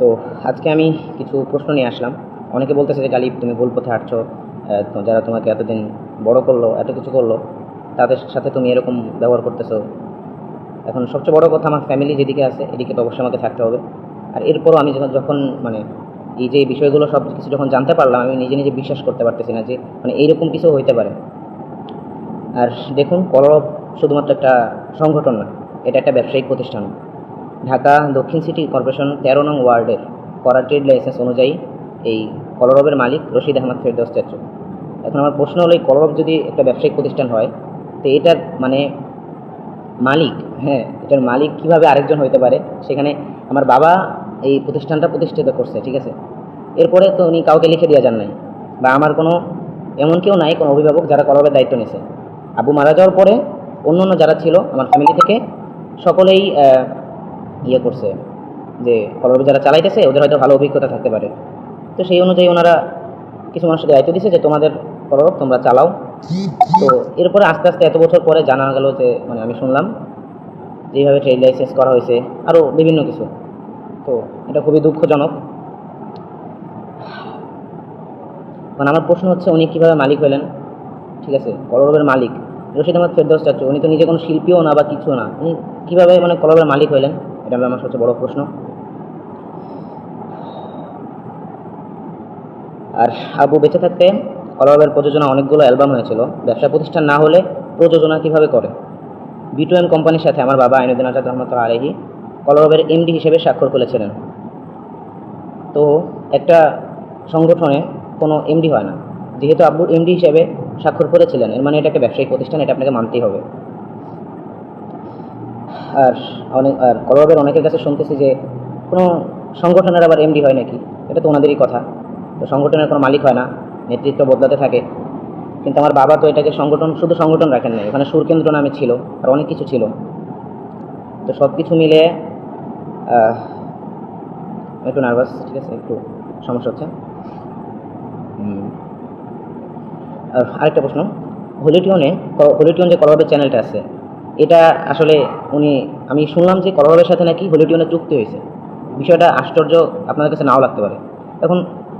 তো আজকে আমি কিছু প্রশ্ন নিয়ে আসলাম। অনেকে বলতেছে যে, গালিব, তুমি ভুল পথে হাঁটছো যারা তোমাকে এতদিন বড় করল, এত কিছু করল, তাদের সাথে তুমি এরকম ব্যবহার করতেছো। এখন সবচেয়ে বড় কথা আমার ফ্যামিলি যেদিকে আছে, এদিকে তো অবশ্যই আমাকে থাকতে হবে। আর এরপরও আমি যখন যখন মানে এই যে বিষয়গুলো সব কিছু যখন জানতে পারলাম, আমি নিজে নিজে বিশ্বাস করতে পারতেছি না যে মানে এইরকম কিছু হইতে পারে। আর দেখুন, কলরব শুধুমাত্র একটা সংগঠন না, এটা একটা ব্যবসায়িক প্রতিষ্ঠান। ঢাকা দক্ষিণ সিটি কর্পোরেশন তেরো নং ওয়ার্ডের করা ট্রেড লাইসেন্স অনুযায়ী এই কলরবের মালিক রশিদ আহমদ ফেরদৌস চাচু। এখন আমার প্রশ্ন হলো, এই কলরব যদি একটা ব্যবসায়িক প্রতিষ্ঠান হয়, তো এটার মানে মালিক হ্যাঁ এটার মালিক কীভাবে আরেকজন হইতে পারে? সেখানে আমার বাবা এই প্রতিষ্ঠানটা প্রতিষ্ঠিত করছে, ঠিক আছে? এরপরে তো উনি কাউকে লিখে দিয়ে যান নাই। বা আমার কোনো, এমন কেউ নাই, কোনো অভিভাবক যারা কলরবের দায়িত্ব নিছে। আবু মারা যাওয়ার পরে অন্য অন্য যারা ছিল, আমার ফ্যামিলি থেকে, সকলেই ইয়ে করছে যে কলরব যারা চালাইতেছে ওদের হয়তো ভালো অভিজ্ঞতা থাকতে পারে। তো সেই অনুযায়ী ওনারা কিছু মানুষকে দায়িত্ব দিছে যে তোমাদের কলরব তোমরা চালাও। তো এরপরে আস্তে আস্তে এত বছর পরে জানা গেল যে মানে আমি শুনলাম যেভাবে ট্রেড লাইসেন্স করা হয়েছে আরও বিভিন্ন কিছু। তো এটা খুবই দুঃখজনক। মানে আমার প্রশ্ন হচ্ছে উনি কীভাবে মালিক হলেন? ঠিক আছে কলরবের মালিক। রশিদ আহমদ ফেরদৌস চাচ্ছু উনি তো নিজে কোনো শিল্পীও না বা কিছু না। উনি কীভাবে মানে কলরবের মালিক হলেন? এটা আমার সবচেয়ে বড় প্রশ্ন। আর আবু বেঁচে থাকতে কলরবের প্রযোজনা অনেকগুলো অ্যালবাম হয়েছিল। ব্যবসা প্রতিষ্ঠান না হলে প্রযোজনা কীভাবে করে? বিটুএন কোম্পানির সাথে আমার বাবা আইনুদ্দিন আজাদ রহমত আলহি কলরবের এমডি হিসেবে স্বাক্ষর করেছিলেন। তো একটা সংগঠনে কোনো এমডি হয় না। যেহেতু আব্বু এমডি হিসেবে স্বাক্ষর করেছিলেন, এর মানে এটা একটা ব্যবসায়িক প্রতিষ্ঠান, এটা আপনাকে মানতেই হবে। আর অনেক, আর কলরবের অনেকের কাছে শুনতেছি যে কোনো সংগঠনের আবার এমডি হয় নাকি? এটা তো ওনাদেরই কথা। তো সংগঠনের কোনো মালিক হয় না, নেতৃত্ব বদলাতে থাকে। কিন্তু আমার বাবা তো এটাকে সংগঠন, শুধু সংগঠন রাখেন নাই। ওখানে সুরকেন্দ্র নামে ছিল, আর অনেক কিছু ছিল। তো সব কিছু মিলে একটু নার্ভাস ঠিক আছে? একটু সমস্যা হচ্ছে। আর আরেকটা প্রশ্ন। হলিটিউনে হলিটিউন যে কলরবের চ্যানেলটা আছে এটা আসলে উনি, আমি শুনলাম যে কলরবের সাথে নাকি হলিটিউনের চুক্তি হয়েছে। বিষয়টা আশ্চর্য আপনাদের কাছে নাও লাগতে পারে। এখন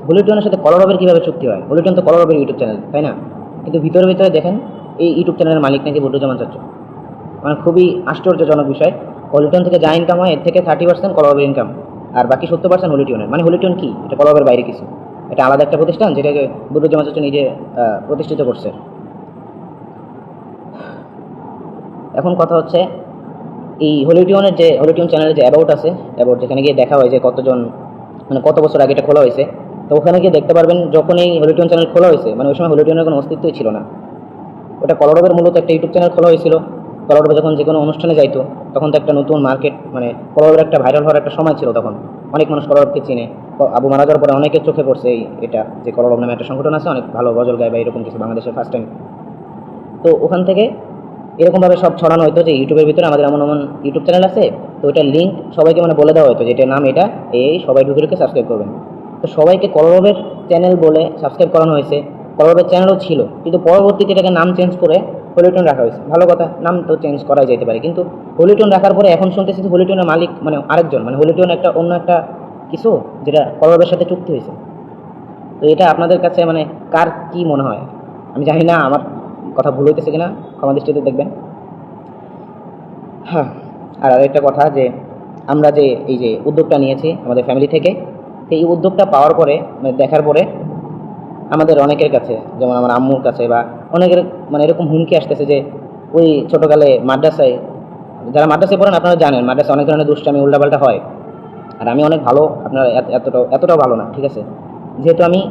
হলিটিউনের সাথে কলরবের কীভাবে চুক্তি হয়? হলিটিউন তো কলরবের ইউটিউব চ্যানেল তাই না? কিন্তু ভিতরে ভিতরে দেখেন, এই ইউটিউব চ্যানেলের মালিক নাকি বদরুজ্জামান চাচ্চু। মানে খুবই আশ্চর্যজনক বিষয়। হলিটিউন থেকে যা ইনকাম হয়, এর থেকে থার্টি পার্সেন্ট কলরবের ইনকাম আর বাকি সত্তর পার্সেন্ট হলিটিউনের মানে হলিটিউন কি? এটা কলরবের বাইরে কিছু। এটা আলাদা একটা প্রতিষ্ঠান, যেটাকে বদরুজ্জামান চাচ্চু নিজে প্রতিষ্ঠিত করছে। এখন কথা হচ্ছে, এই হলিটিউনের যে হলিটিউন চ্যানেলের যে অ্যাবাউট আছে অ্যাবাউট যেখানে গিয়ে দেখা হয় যে কতজন মানে কত বছর আগে এটা খোলা হয়েছে, তো ওখানে গিয়ে দেখতে পারবেন যখন এই হলিটিউন চ্যানেল খোলা হয়েছে মানে ওই সময় হলিটিউনের কোনো অস্তিত্বই ছিল না। ওটা কলরবের মূলত একটা ইউটিউব চ্যানেল খোলা হয়েছিল। কলরবে যখন যে কোনো অনুষ্ঠানে যাইতো, তখন তো একটা নতুন মার্কেট মানে কলরবের একটা ভাইরাল হওয়ার একটা সময় ছিল তখন। অনেক মানুষ কলরবকে চিনে। আবু মারা যাওয়ার পরে অনেকের চোখে পড়ছে এই, এটা যে কলরব নামে একটা সংগঠন আছে, অনেক ভালো, গজল গায় বা এরকম কিছু, বাংলাদেশের ফার্স্ট টাইম তো ওখান থেকে এরকমভাবে সব ছড়ানো হতো যে ইউটিউবের ভিতরে আমাদের এমন এমন ইউটিউব চ্যানেল আছে, তো ওইটার লিঙ্ক সবাইকে মানে বলে দেওয়া হতো যে এটার নাম এটা, এই সবাই ঢুকে ঢুকে সাবস্ক্রাইব করবেন। তো সবাইকে কলরবের চ্যানেল বলে সাবস্ক্রাইব করানো হয়েছে, কলরবের চ্যানেলও ছিল, কিন্তু পরবর্তীতে এটাকে নাম চেঞ্জ করে হলিউটন রাখা হয়েছে। ভালো কথা, নাম তো চেঞ্জ করাই যেতে পারে, কিন্তু হলিটন রাখার পরে এখন শুনতেছি যে হলিটনের মালিক মানে আরেকজন মানে হলিটন একটা অন্য একটা কিছু যেটা কলরবের সাথে চুক্তি হয়েছে। তো এটা আপনাদের কাছে মানে কার কি মনে হয়? আমি জানি না, আমার কথা ভুল হইতেছে কিনা ক্ষমা দৃষ্টিতে দেখবেন। হ্যাঁ আর আরেকটা কথা যে, আমরা যে এই যে উদ্যোগটা নিয়েছি আমাদের ফ্যামিলি থেকে এই উদ্যোগটা পাওয়ার পরে মানে দেখার পরে আমাদের অনেকের কাছে, যেমন আমার আম্মুর কাছে বা অনেকের মানে এরকম হুমকি আসতেছে যে, ওই ছোটোকালে মাদ্রাসায়, যারা মাদ্রাসায় পড়েন আপনারা জানেন, মাদ্রাসায় অনেক ধরনের দুষ্টামি, উল্টাপাল্টা হয়। আর আমি অনেক ভালো, আপনারা এত- এতটাও এতটাও ভালো না, ঠিক আছে? যেহেতু আমি